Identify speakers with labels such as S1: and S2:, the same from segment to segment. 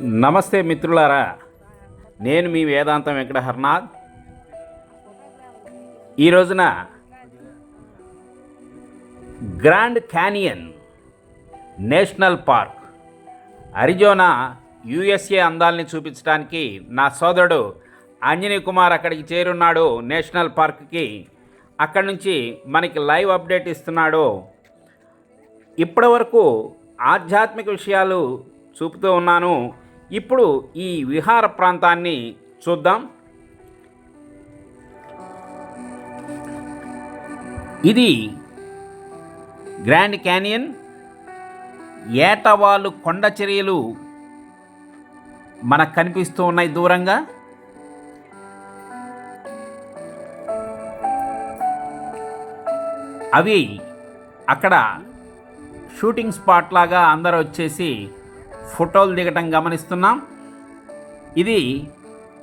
S1: నమస్తే మిత్రులారా నేను మీ వేదాంతం వెంకట హర్నాథ్ ఈ రోజున Grand Canyon National Park Arizona USA అందాల్ని చూపించడానికి నా సోదరుడు ఆంజనేయ కుమార్ అక్కడికి చేరున్నాడు నేషనల్ పార్క్కి. అక్కడి నుంచి మనకి లైవ్ అప్డేట్ ఇస్తున్నాడు. ఇప్పటి వరకు ఆధ్యాత్మిక విషయాలు చూపుతూ ఉన్నాను. ఇప్పుడు ఈ విహార ప్రాంతాన్ని చూద్దాం. ఇది గ్రాండ్ క్యానియన్ ఏటవాలు కొండ చర్యలు మనకు కనిపిస్తూ ఉన్నాయి దూరంగా. అవి అక్కడ షూటింగ్ స్పాట్ లాగా అందరూ వచ్చేసి ఫోటోలు దిగటం గమనిస్తున్నాం. ఇది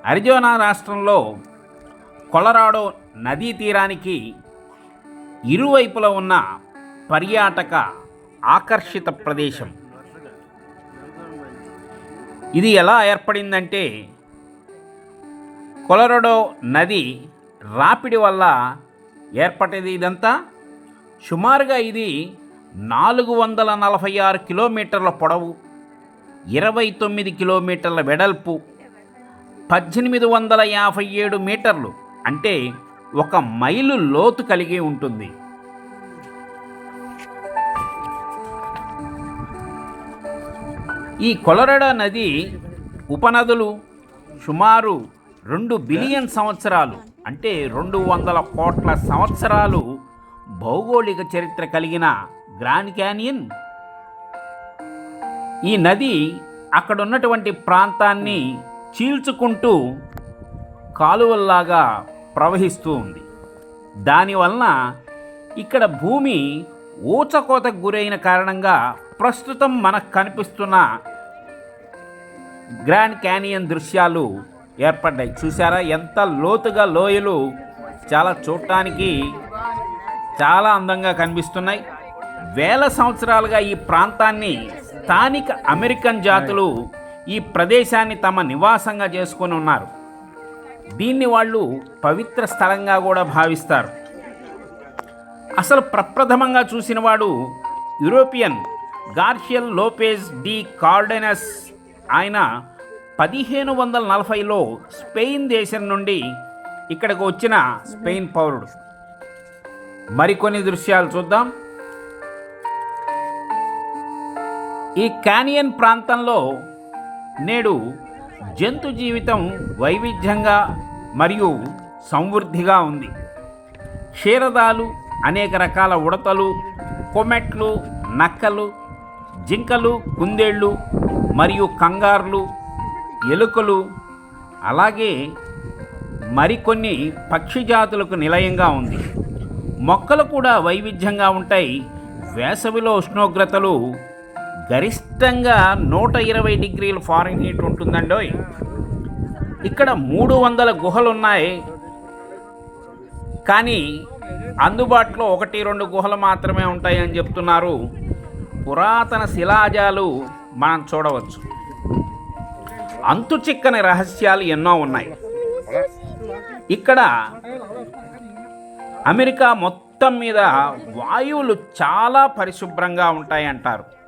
S1: అరిజోనా రాష్ట్రంలో కొలరాడో నదీ తీరానికి ఇరువైపులా ఉన్న పర్యాటక ఆకర్షిత ప్రదేశం. ఇది ఎలా ఏర్పడిందంటే కొలరాడో నది రాపిడి వల్ల ఏర్పడేది ఇదంతా. సుమారుగా ఇది నాలుగు వందల నలభై ఆరు కిలోమీటర్ల పొడవు. ఇరవై తొమ్మిది కిలోమీటర్ల వెడల్పు పద్దెనిమిది వందల యాభై ఏడు మీటర్లు అంటే ఒక మైలు లోతు కలిగి ఉంటుంది. ఈ కొలరడా నది ఉపనదులు సుమారు రెండు బిలియన్ సంవత్సరాలు అంటే రెండు వందల కోట్ల సంవత్సరాలు భౌగోళిక చరిత్ర కలిగిన గ్రాండ్ క్యానియన్. ఈ నది అక్కడ ఉన్నటువంటి ప్రాంతాన్ని చీల్చుకుంటూ కాలువల్లాగా ప్రవహిస్తూ ఉంది. దానివలన ఇక్కడ భూమి ఊచకోతకు గురైన కారణంగా ప్రస్తుతం మనకు కనిపిస్తున్న గ్రాండ్ క్యానియన్ దృశ్యాలు ఏర్పడ్డాయి. చూసారా ఎంత లోతుగా లోయలు చాలా చూడటానికి చాలా అందంగా కనిపిస్తున్నాయి. వేల సంవత్సరాలుగా ఈ ప్రాంతాన్ని స్థానిక అమెరికన్ జాతులు ఈ ప్రదేశాన్ని తమ నివాసంగా చేసుకొని ఉన్నారు. దీన్ని వాళ్ళు పవిత్ర స్థలంగా కూడా భావిస్తారు. అసలు ప్రప్రథమంగా చూసినవాడు European Garcia Lopez de Cardenas. ఆయన పదిహేను వందల నలభైలో స్పెయిన్ దేశం నుండి ఇక్కడికి వచ్చిన స్పెయిన్ పౌరుడు. మరికొన్ని దృశ్యాలు చూద్దాం. ఈ క్యానియన్ ప్రాంతంలో నేడు జంతు జీవితం వైవిధ్యంగా మరియు సమృద్ధిగా ఉంది. క్షీరదాలు అనేక రకాల ఉడతలు కొమెట్లు నక్కలు జింకలు కుందేళ్ళు మరియు కంగారులు ఎలుకలు అలాగే మరికొన్ని పక్షి జాతులకు నిలయంగా ఉంది. మొక్కలు కూడా వైవిధ్యంగా ఉంటాయి. వేసవిలో ఉష్ణోగ్రతలు గరిష్టంగా నూట ఇరవై డిగ్రీల ఫారెన్ హీట్ ఉంటుందండోయ్ ఇక్కడ మూడు వందల గుహలు ఉన్నాయి కానీ అందుబాటులో ఒకటి రెండు గుహలు మాత్రమే ఉంటాయని చెప్తున్నారు. పురాతన శిలాజాలు మనం చూడవచ్చు. అంతు చిక్కని రహస్యాలు ఎన్నో ఉన్నాయి. ఇక్కడ అమెరికా మొత్తం మీద వాయువులు చాలా పరిశుభ్రంగా ఉంటాయంటారు.